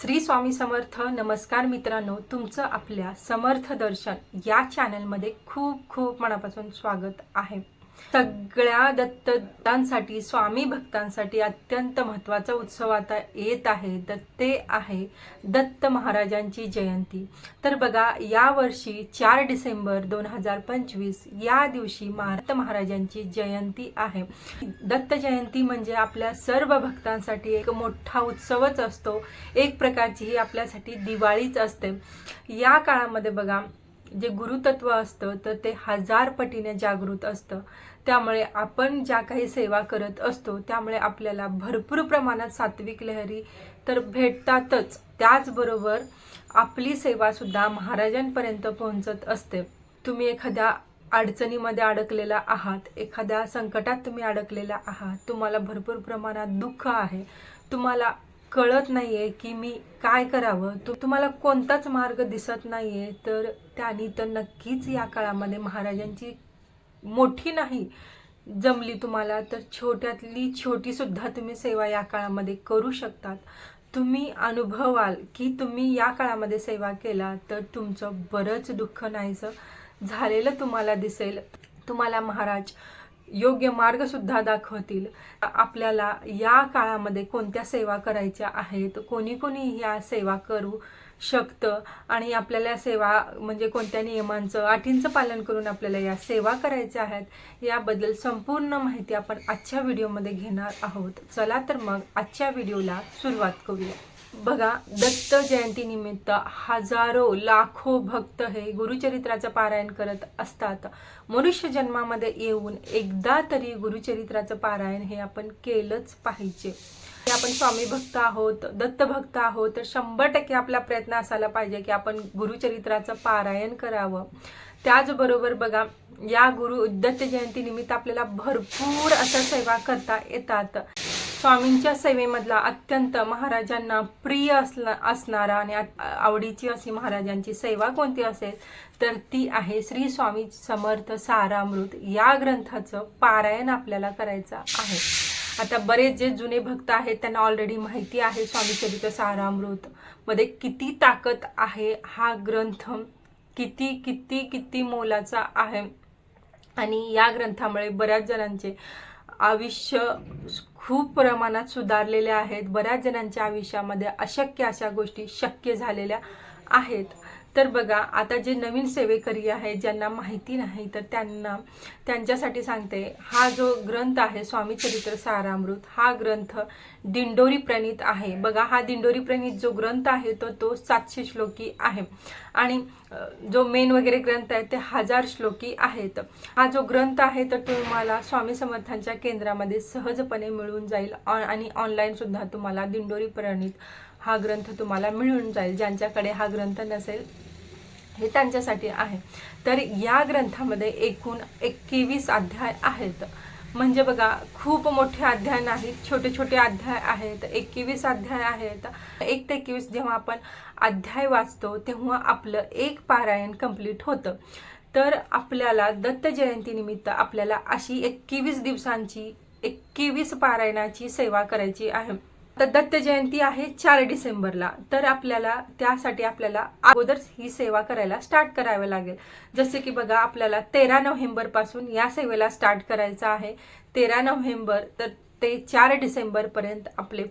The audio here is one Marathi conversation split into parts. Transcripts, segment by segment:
श्री स्वामी समर्थ नमस्कार मित्रांनो. तुमचं आपल्या समर्थ दर्शन या चॅनलमध्ये खूप खूप मनापासून स्वागत आहे. सगळ्या दत्तांसाठी स्वामी भक्तांसाठी अत्यंत महत्त्वाचा उत्सव आता येत आहे तर ते आहे दत्त महाराजांची जयंती. तर बघा यावर्षी चार डिसेंबर दोन हजार पंचवीस या दिवशी महाराज महाराजांची जयंती आहे. दत्त जयंती म्हणजे आपल्या सर्व भक्तांसाठी एक मोठा उत्सवच असतो. एक प्रकारची ही आपल्यासाठी दिवाळीच असते. या काळामध्ये बघा जे गुरुतत्व असतं तर ते हजार पटीने जागृत असतं. त्यामुळे आपण ज्या काही सेवा करत असतो त्यामुळे आपल्याला भरपूर प्रमाणात सात्विक लहरी तर भेटतातच. त्याचबरोबर आपली सेवासुद्धा महाराजांपर्यंत पोहोचत असते. तुम्ही एखाद्या अडचणीमध्ये अडकलेला आहात एखाद्या संकटात तुम्ही अडकलेला आहात तुम्हाला भरपूर प्रमाणात दुःख आहे. तुम्हाला कळत नाही आहे की मी काय करावं. तु तुम्हाला कोणताच मार्ग दिसत नाही आहे तर त्यांनी तर नक्कीच या काळामध्ये महाराजांची मोठी नाही जमली तुम्हाला तर छोट्यातली छोटीसुद्धा तुम्ही सेवा या काळामध्ये करू शकतात. तुम्ही अनुभवाल की तुम्ही या काळामध्ये सेवा केला तर तुमचं बरंच दुःख नाहीसं झालेलं तुम्हाला दिसेल. तुम्हाला महाराज योग्य मार्गसुद्धा दाखवतील. आपल्याला या काळामध्ये कोणत्या सेवा करायच्या आहेत कोणी कोणी या सेवा करू शकतं आणि आपल्याला सेवा म्हणजे कोणत्या नियमांचं अटींचं पालन करून आपल्याला या सेवा करायच्या आहेत याबद्दल संपूर्ण माहिती आपण आजच्या व्हिडिओमध्ये घेणार आहोत. चला तर मग आजच्या व्हिडिओला सुरुवात करूया. बघा दत्त जयंतीनिमित्त हजारो लाखो भक्त हे गुरुचरित्राचं पारायण करत असतात. मनुष्य जन्मामध्ये येऊन एकदा तरी गुरुचरित्राचं पारायण हे आपण केलंच पाहिजे. की आपण स्वामी भक्त आहोत दत्त भक्त आहोत तर शंभर टक्के आपला प्रयत्न असायला पाहिजे की आपण गुरुचरित्राचं पारायण करावं. त्याचबरोबर बघा या गुरु दत्त जयंती निमित्त आपल्याला भरपूर अशा सेवा करता येतात. स्वामींच्या सेवेमधला अत्यंत महाराजांना प्रिय असला असणारा आणि आवडीची अशी महाराजांची सेवा कोणती असेल तर ती आहे श्री स्वामी समर्थ सारामृत. या ग्रंथाचं पारायण आपल्याला करायचं आहे. आता बरेच जे जुने भक्त आहेत त्यांना ऑलरेडी माहिती आहे स्वामी चरित्र सारामृत मध्ये किती ताकद आहे हा ग्रंथ किती किती किती मोलाचा आहे. आणि या ग्रंथामुळे बऱ्याच जणांचे आयुष्य खूप प्रमाणात सुधारलेले आहेत. बऱ्याच जणांच्या आयुष्यामध्ये अशक्य अशा गोष्टी शक्य झालेल्या आहेत. तर बघा आता जे नवीन सेवेकरी आहेत ज्यांना माहिती नाही तर त्यांना त्यांच्यासाठी सांगते हा जो ग्रंथ आहे स्वामी चरित्र सारामृत हा ग्रंथ दिंडोरी प्रणीत आहे. बघा हा दिंडोरी प्रणीत जो ग्रंथ आहे तो तो सातशे श्लोकी आहे. आणि जो मेन वगैरे ग्रंथ आहे ते हजार श्लोकी आहेत. हा जो ग्रंथ आहे तर तुम्हाला स्वामी समर्थांच्या केंद्रामध्ये सहजपणे मिळून जाईल. ऑ- आणि ऑनलाईनसुद्धा तुम्हाला दिंडोरी प्रणीत हा ग्रंथ तुम्हाला मिळून जाईल ज्यांच्याकडे हा ग्रंथ नसेल हे त्यांच्यासाठी आहे. तर या ग्रंथामध्ये एकूण एकवीस अध्याय आहेत. म्हणजे बघा खूप मोठे अध्याय नाहीत छोटे छोटे अध्याय आहेत एकवीस अध्याय आहेत. एक ते एकवीस जेव्हा आपण अध्याय वाचतो तेव्हा आपलं एक पारायण कंप्लीट होतं. तर आपल्याला दत्त जयंतीनिमित्त आपल्याला अशी एकवीस दिवसांची एकवीस पारायणाची सेवा करायची आहे. तर दत्त जयंती आहे चार डिसेंबरला. तर आपल्याला त्यासाठी आपल्याला अगोदर ही सेवा करायला स्टार्ट करावं लागेल. जसे की बघा आपल्याला तेरा नोव्हेंबरपासून या सेवेला स्टार्ट करायचं आहे. तेरा नोव्हेंबर तर ते चार डिसेंबर पर्यंत आपले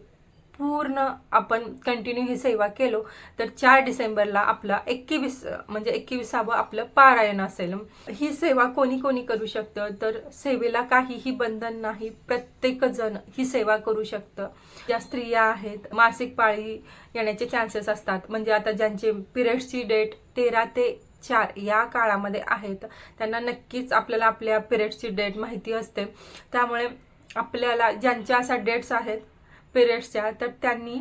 पूर्ण आपण कंटिन्यू ही सेवा केलो तर चार डिसेंबरला आपला एकवीस म्हणजे एकवीसावं आपलं पारायण असेल. ही सेवा कोणी कोणी करू शकतं? तर सेवेला काहीही बंधन नाही प्रत्येक जण ही सेवा करू शकतं. ज्या स्त्रिया आहेत मासिक पाळी येण्याचे चान्सेस असतात. म्हणजे आता ज्यांचे पिरियड्सची डेट तेरा ते चार या काळामध्ये आहेत त्यांना नक्कीच आपल्याला आपल्या पिरियड्सची डेट माहिती असते. त्यामुळे आपल्याला ज्यांच्या अशा डेट्स आहेत पिरियड्सच्या तर त्यांनी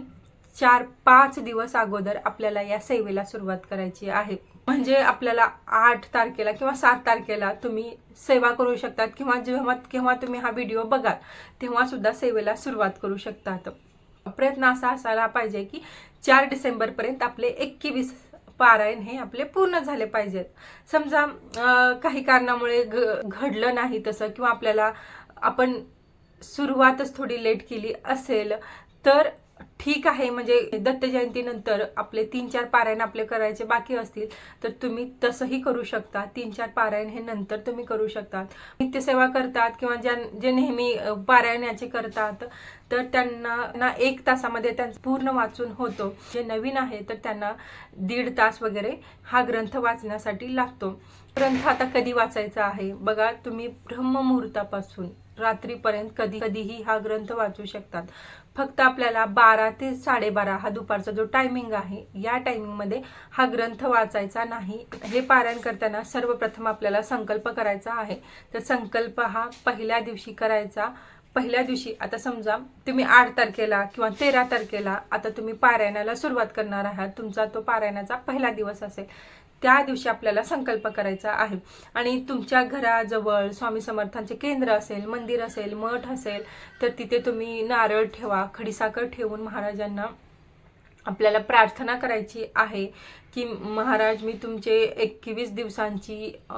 चार पाच दिवस अगोदर आपल्याला या सेवेला सुरुवात करायची आहे. म्हणजे आपल्याला आठ तारखेला किंवा सात तारखेला तुम्ही सेवा करू शकतात किंवा जेव्हा केव्हा तुम्ही हा व्हिडिओ बघाल तेव्हा सुद्धा सेवेला सुरुवात करू शकतात. प्रयत्न असा असायला पाहिजे की चार डिसेंबरपर्यंत आपले एकवीस पारायण हे आपले पूर्ण झाले पाहिजेत. समजा काही कारणामुळे घ घडलं नाही तसं किंवा आपल्याला आपण सुरुवातच थोडी लेट केली असेल तर ठीक आहे. म्हणजे दत्त जयंतीनंतर आपले तीन चार पारायण आपले करायचे बाकी असतील तर तुम्ही तसंही करू शकता. तीन चार पारायण हे नंतर तुम्ही करू शकतात नित्यसेवा करतात किंवा ज्या जे नेहमी पारायणाचे करतात तर त्यांना ना एक तासामध्ये त्यांचं पूर्ण वाचून होतो. जे नवीन आहे तर त्यांना दीड तास वगैरे हा ग्रंथ वाचण्यासाठी लागतो. ग्रंथ आता कधी वाचायचा आहे? बघा तुम्ही ब्रह्ममुहूर्तापासून. रात्रीपर्यंत कधी कधीही हा ग्रंथ वाचू शकतात. फक्त आपल्याला बारा ते साडेबारा हा दुपारचा जो टायमिंग आहे या टायमिंगमध्ये हा ग्रंथ वाचायचा नाही. हे पारायण करताना सर्वप्रथम आपल्याला संकल्प करायचा आहे. तर संकल्प हा पहिल्या दिवशी करायचा. पहिल्या दिवशी आता समजा तुम्ही आठ तारखेला किंवा तेरा तारखेला आता तुम्ही पारायणाला सुरुवात करणार आहात तुमचा तो पारायणाचा पहिला दिवस असेल त्या दिवशी आपल्याला संकल्प करायचा आहे. आणि तुमच्या घराजवळ स्वामी समर्थांचे केंद्र असेल मंदिर असेल मठ असेल तर तिथे तुम्ही नारळ ठेवा खडीसाखर ठेवून महाराजांना आपल्याला प्रार्थना करायची आहे की महाराज मी तुमचे एकवीस दिवसांची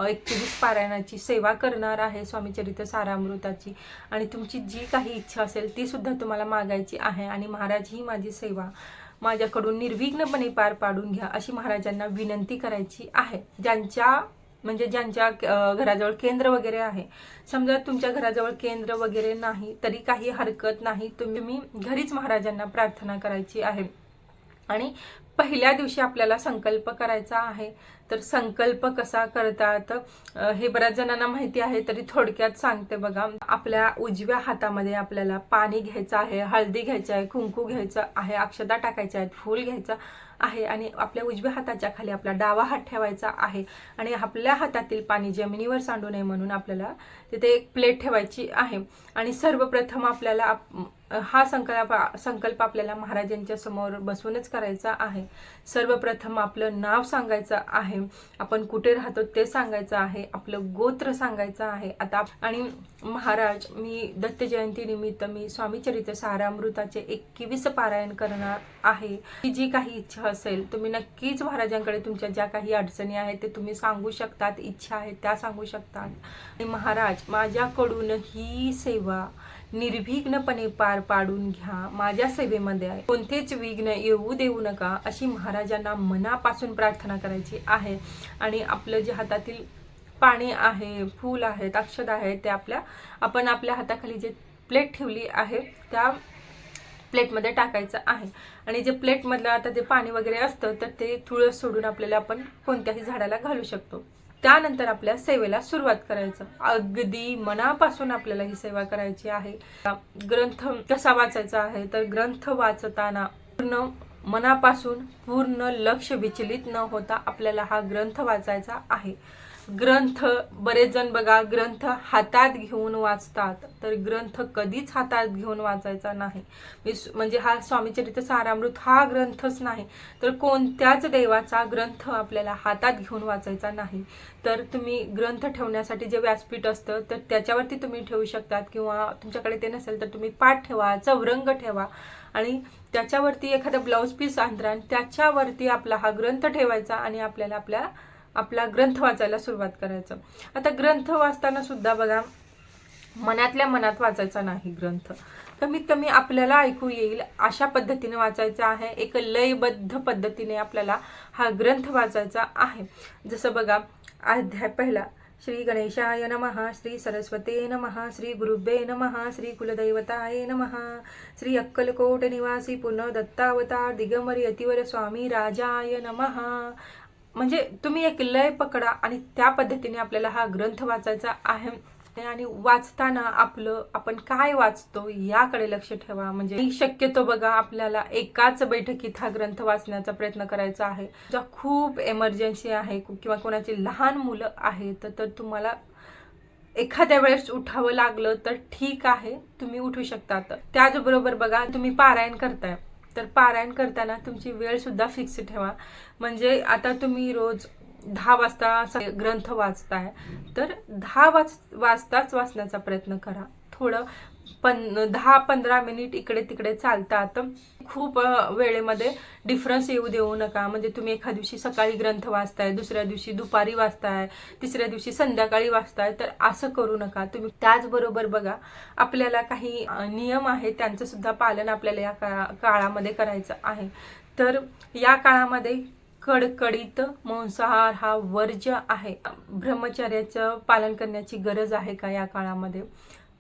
एकवीस पारायणाची सेवा करणार आहे स्वामीचरित्र सारामृताची. आणि तुमची जी काही इच्छा असेल ती सुद्धा तुम्हाला मागायची आहे. आणि महाराज ही माझी सेवा माझ्याकडून निर्विघ्नपणे पार पाडून घ्या अशी महाराजांना विनंती करायची आहे. ज्यांच्या म्हणजे ज्यांच्या घराजवळ केंद्र वगैरे आहे. समजा तुमच्या घराजवळ केंद्र वगैरे नाही तरी काही हरकत नाही तुम्ही घरीच महाराजांना प्रार्थना करायची आहे. आणि पहिल्या दिवशी आपल्याला संकल्प करायचा आहे. तर संकल्प कसा करतात हे बऱ्याच जणांना माहिती आहे तरी थोडक्यात सांगते बघा. आपल्या उजव्या हातामध्ये आपल्याला पाणी घ्यायचं आहे हळदी घ्यायचं आहे कुंकू घ्यायचं आहे अक्षता टाकायच्या आहेत फूल घ्यायचं आहे आणि आपल्या उजव्या हाताच्या खाली आपला डावा हात ठेवायचा आहे आणि आपल्या हातातील पाणी जमिनीवर सांडू नये म्हणून आपल्याला तिथे एक प्लेट ठेवायची आहे. आणि सर्वप्रथम आपल्याला आप- हा संकल्प संकल्प आपल्याला महाराजांच्या समोर बसूनच करायचा आहे. सर्वप्रथम आपलं नाव सांगायचं आहे. आपण कुठे राहतो ते सांगायचं आहे. आपलं गोत्र सांगायचं आहे. आता आणि महाराज मी दत्त जयंतीनिमित्त मी स्वामीचरित्र सारामृताचे एकवीस पारायण करणार आहे. की जी काही इच्छा असेल तुम्ही नक्कीच महाराजांकडे तुमच्या ज्या काही अडचणी आहेत ते तुम्ही सांगू शकतात. इच्छा आहेत त्या सांगू शकतात. आणि महाराज माझ्याकडून ही सेवा निर्विघ्नपणे पार पाडून घ्या. माझ्या सेवेमध्ये कोणतेच विघ्न येऊ देऊ नका अशी महाराजांना मनापासून प्रार्थना करायची आहे. आणि आपलं जे हातातील पाणी आहे फूल आहेत अक्षद आहेत ते आपल्या आपण आपल्या हाताखाली जे प्लेट ठेवली आहे त्या प्लेटमध्ये टाकायचं आहे. आणि जे प्लेटमधलं आता जे पाणी वगैरे असतं तर ते तुळस सोडून आपल्याला आपण कोणत्याही झाडाला घालू शकतो. त्यानंतर आपल्या सेवेला सुरुवात करायचं. अगदी मनापासून आपल्याला ही सेवा करायची आहे. ग्रंथ कसा वाचायचा आहे? तर ग्रंथ वाचताना पूर्ण मनापासून पूर्ण लक्ष विचलित न होता आपल्याला हा ग्रंथ वाचायचा आहे. ग्रंथ बरेच जण बघा ग्रंथ हातात घेऊन वाचतात. तर ग्रंथ कधीच हातात घेऊन वाचायचा नाही. मी म्हणजे हा स्वामीचरित्र सारामृत हा ग्रंथच नाही. तर कोणत्याच देवाचा ग्रंथ आपल्याला हातात घेऊन वाचायचा नाही. तर तुम्ही ग्रंथ ठेवण्यासाठी जे व्यासपीठ असतं तर त्याच्यावरती तुम्ही ठेवू शकतात. किंवा तुमच्याकडे ते नसेल तर तुम्ही पाठ ठेवा चौरंग ठेवा. आणि त्याच्यावरती एखादा ब्लाऊज पीस आणता आणि त्याच्यावरती आपला हा ग्रंथ ठेवायचा आणि आपल्याला आपल्या आपला ग्रंथ वाचायला सुरुवात करायचं. आता ग्रंथ वाचताना सुद्धा बघा मनातल्या मनात वाचायचा नाही ग्रंथ. कमीत कमी आपल्याला ऐकू येईल अशा पद्धतीने वाचायचा आहे. एक लयबद्ध पद्धतीने आपल्याला हा ग्रंथ वाचायचा आहे. जसं बघा अध्याय पहिला श्री गणेशाय नमः श्री सरस्वते नमः श्री गुरुभे नमः श्री कुलदैवताय नमः श्री अक्कलकोट निवासी पुनः दत्तावतार दिगंबर यतिवर स्वामी राजाय नमः. म्हणजे तुम्ही एक लय पकडा आणि त्या पद्धतीने आपल्याला हा ग्रंथ वाचायचा आहे. आणि वाचताना आपलं आपण काय वाचतो याकडे लक्ष ठेवा. म्हणजे शक्यतो बघा आपल्याला एकाच बैठकीत हा ग्रंथ वाचण्याचा प्रयत्न करायचा आहे. ज्या खूप एमर्जन्सी आहे किंवा कोणाची लहान मुलं आहेत तर तुम्हाला एखाद्या वेळेस उठावं लागलं तर ठीक आहे. तुम्ही उठू शकता. त्याचबरोबर बघा तुम्ही पारायण करताय. तर पारायण करताना तुमची वेळ सुद्धा फिक्स ठेवा. म्हणजे आता तुम्ही रोज दहा वाजता ग्रंथ वाचताय तर दहा वाज वाजताच वाचण्याचा प्रयत्न करा. थोडं पण दहा पंधरा मिनिट इकडे तिकडे चालतात. खूप वेळेमध्ये डिफरन्स येऊ देऊ नका. म्हणजे तुम्ही एखाद्या दिवशी सकाळी ग्रंथ वाचताय दुसऱ्या दिवशी दुपारी वाचताय तिसऱ्या दिवशी संध्याकाळी वाचताय तर असं करू नका. तुम्ही त्याचबरोबर बघा आपल्याला काही नियम आहेत त्यांचं सुद्धा पालन आपल्याला या काळा काळामध्ये करायचं आहे. तर या काळामध्ये कडकडीत मांसाहार हा वर्ज्य आहे. ब्रह्मचर्याचं पालन करण्याची गरज आहे का या काळामध्ये?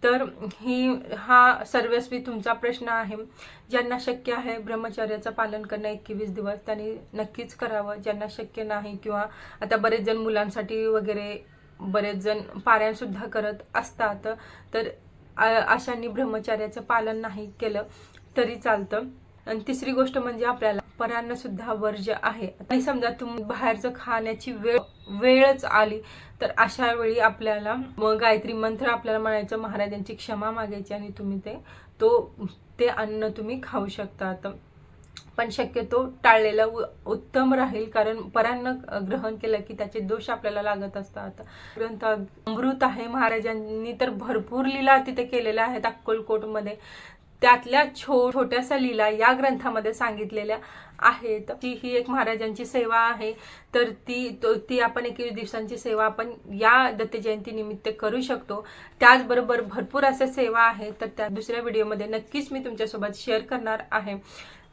तर ही हा सर्वस्वी तुमचा प्रश्न आहे. ज्यांना शक्य आहे ब्रह्मचर्याचं पालन करणं एकवीस दिवस त्यांनी नक्कीच करावं. ज्यांना शक्य नाही किंवा आता बरेच जण मुलांसाठी वगैरे बरेच जण पाऱ्यांसुद्धा करत असतात तर अशांनी ब्रह्मचर्याचं पालन नाही केलं तरी चालतं. आणि तिसरी गोष्ट म्हणजे आपल्याला परांना सुद्धा वर्ज्य आहे. आणि समजा तुम्ही बाहेरचं खाण्याची वेळ वेळच आली तर अशा वेळी आपल्याला गायत्री मंत्र आपल्याला म्हणायचं महाराजांची क्षमा मागायची आणि तुम्ही ते तो ते अन्न तुम्ही खाऊ शकतात पण शक्यतो टाळलेलं उत्तम राहील कारण परान्न ग्रहण केलं की त्याचे दोष आपल्याला लागत असतात. ग्रंथ अमृत आहे महाराजांनी तर भरपूर लीला तिथे केलेल्या आहेत अक्कलकोटमध्ये. त्यातल्या छो छोट्याशा लीला या ग्रंथामध्ये सांगितलेल्या आहेत ती ही एक महाराजांची सेवा आहे तर ती तो ती आपण एकवीस दिवसांची सेवा आपण या दत्त जयंती निमित्त करू शकतो. त्याचबरोबर भरपूर अशा सेवा आहेत तर त्या दुसऱ्या व्हिडिओमध्ये नक्कीच मी तुमच्यासोबत शेअर करणार आहे.